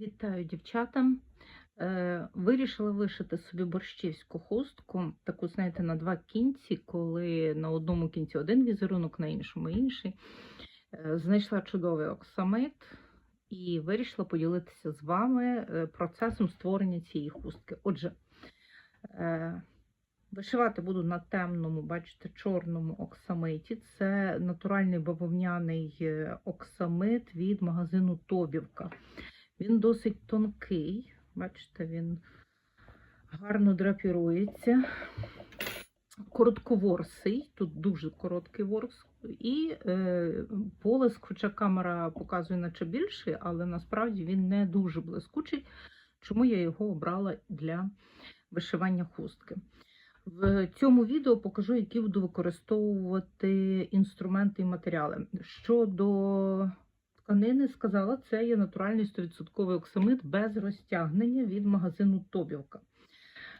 Вітаю, дівчата. Е, вирішила вишити собі борщівську хустку, таку, знаєте, на два кінці, коли на одному кінці один візерунок, на іншому інший. Е, знайшла чудовий оксамит і вирішила поділитися з вами е, процесом створення цієї хустки. Отже, вишивати буду на темному, бачите, чорному оксамиті. Це натуральний бавовняний оксамит від магазину Тобівка. Він досить тонкий, бачите, він гарно драпірується. Коротковорсий, тут дуже короткий ворс, і е, полиск, хоча камера показує, наче більший, але насправді він не дуже блискучий, чому я його обрала для вишивання хустки. В цьому відео покажу, які буду використовувати інструменти і матеріали. Щодо тканини сказала, це є натуральний 100% оксамит без розтягнення від магазину Тобівка.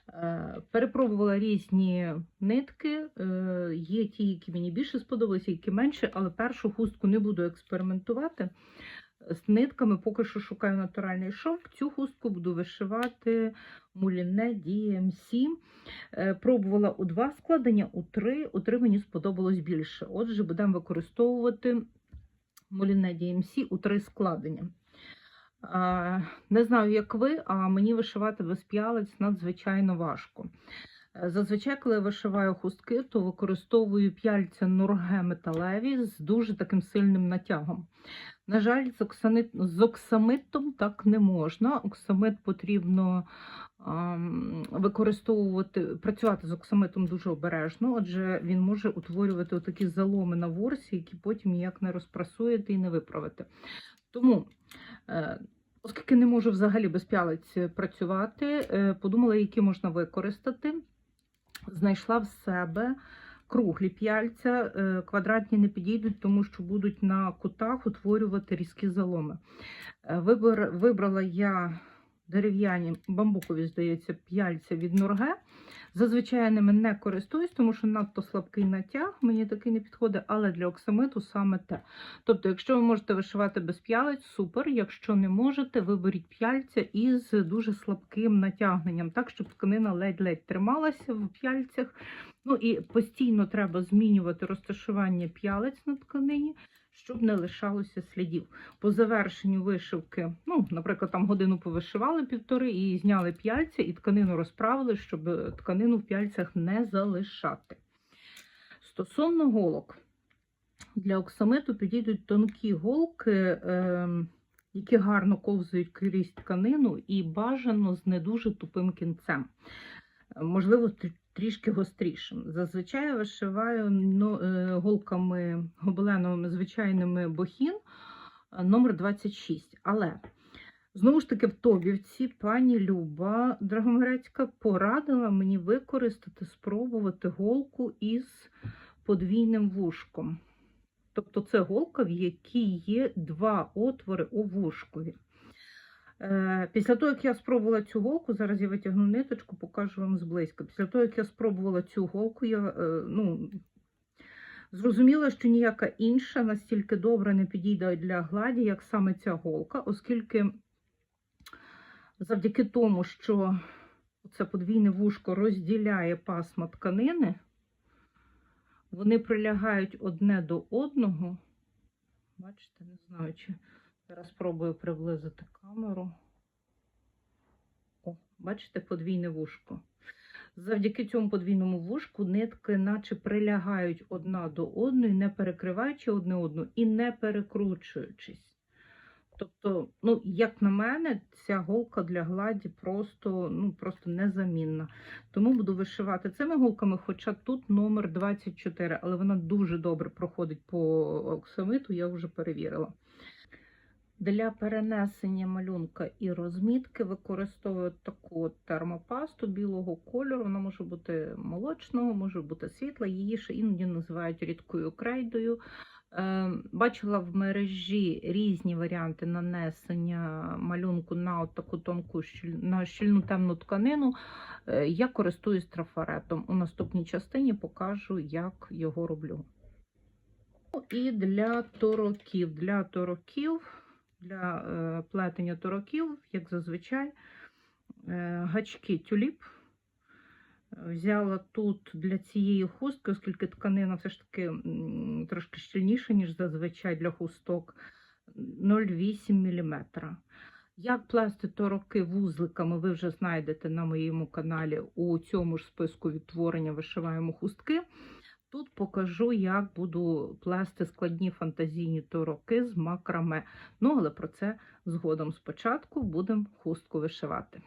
Е, Перепробувала різні нитки, е, є ті, які мені більше сподобалися, які менше, але першу хустку не буду експериментувати. З нитками поки що шукаю натуральний шовк. Цю хустку буду вишивати муліне DMC. Е, Пробувала у два складення, у три. У три мені сподобалось більше. Отже, будемо використовувати Моліне DMC у три складення. Не знаю, як ви, а мені вишивати без п'ялець надзвичайно важко. Зазвичай, коли я вишиваю хустки, то використовую п'яльця нурге металеві з дуже таким сильним натягом. На жаль, з, оксанит... з оксамитом так не можна. Оксамит потрібно ам, використовувати, працювати з оксамитом дуже обережно, адже він може утворювати такі заломи на ворсі, які потім ніяк не розпрасуєте і не виправите. Тому, е, оскільки не можу взагалі без п'ялиць працювати, е, подумала, які можна використати. Знайшла в себе круглі п'яльця, е, квадратні не підійдуть, тому що будуть на кутах утворювати різкі заломи. Е, Вибор, вибрала я дерев'яні бамбукові, здається, п'яльця від Нурге. Зазвичай ними не користуюсь, тому що надто слабкий натяг, мені такий не підходить, але для оксамиту саме те. Тобто, якщо ви можете вишивати без п'ялиць, супер. Якщо не можете, виберіть п'яльця із дуже слабким натягненням, так, щоб тканина ледь-ледь трималася в п'яльцях. Ну і постійно треба змінювати розташування п'ялиць на тканині, щоб не лишалося слідів. По завершенню вишивки, ну, наприклад, там годину повишивали півтори і зняли п'яльця, і тканину розправили, щоб тканину в п'яльцях не залишати. Стосовно голок, для оксамиту підійдуть тонкі голки, е, які гарно ковзають крізь тканину, і бажано з не дуже тупим кінцем. Можливо, трішки гострішим. Зазвичай вишиваю ну, е, голками гобеленовими звичайними бохін е, номер 26. Але знову ж таки в Тобівці пані Люба Драгомирецька порадила мені використати, спробувати голку із подвійним вушком. Тобто це голка, в якій є два отвори у вушкові. Е, Після того, як я спробувала цю голку, зараз я витягну ниточку, покажу вам зблизька. Після того, як я спробувала цю голку, я е, ну, зрозуміла, що ніяка інша настільки добре не підійде для гладі, як саме ця голка, оскільки завдяки тому, що це подвійне вушко розділяє пасма тканини, вони прилягають одне до одного. Бачите, не знаю, чи зараз спробую приблизити камеру. О, бачите, подвійне вушко. Завдяки цьому подвійному вушку нитки наче прилягають одна до одної, не перекриваючи одне одну і не перекручуючись. Тобто, ну, як на мене, ця голка для гладі просто, ну, просто незамінна. Тому буду вишивати цими голками, хоча тут номер 24, але вона дуже добре проходить по оксамиту, я вже перевірила. Для перенесення малюнка і розмітки використовую таку термопасту білого кольору. Вона може бути молочного, може бути світла. Її ще іноді називають рідкою крейдою. Е, Бачила в мережі різні варіанти нанесення малюнку на таку тонку на щільну темну тканину. Е, Я користуюсь трафаретом. У наступній частині покажу, як його роблю. Ну, І для тороків. Для тороків для е, плетення тороків, як зазвичай, е, гачки тюліп. Взяла тут для цієї хустки, оскільки тканина все ж таки трошки щільніша, ніж зазвичай для хусток, 0,8 мм. Як плести тороки вузликами, ви вже знайдете на моєму каналі у цьому ж списку відтворення вишиваємо хустки. Тут покажу, як буду плести складні фантазійні тороки з макраме. Ну, але про це згодом спочатку будемо хустку вишивати.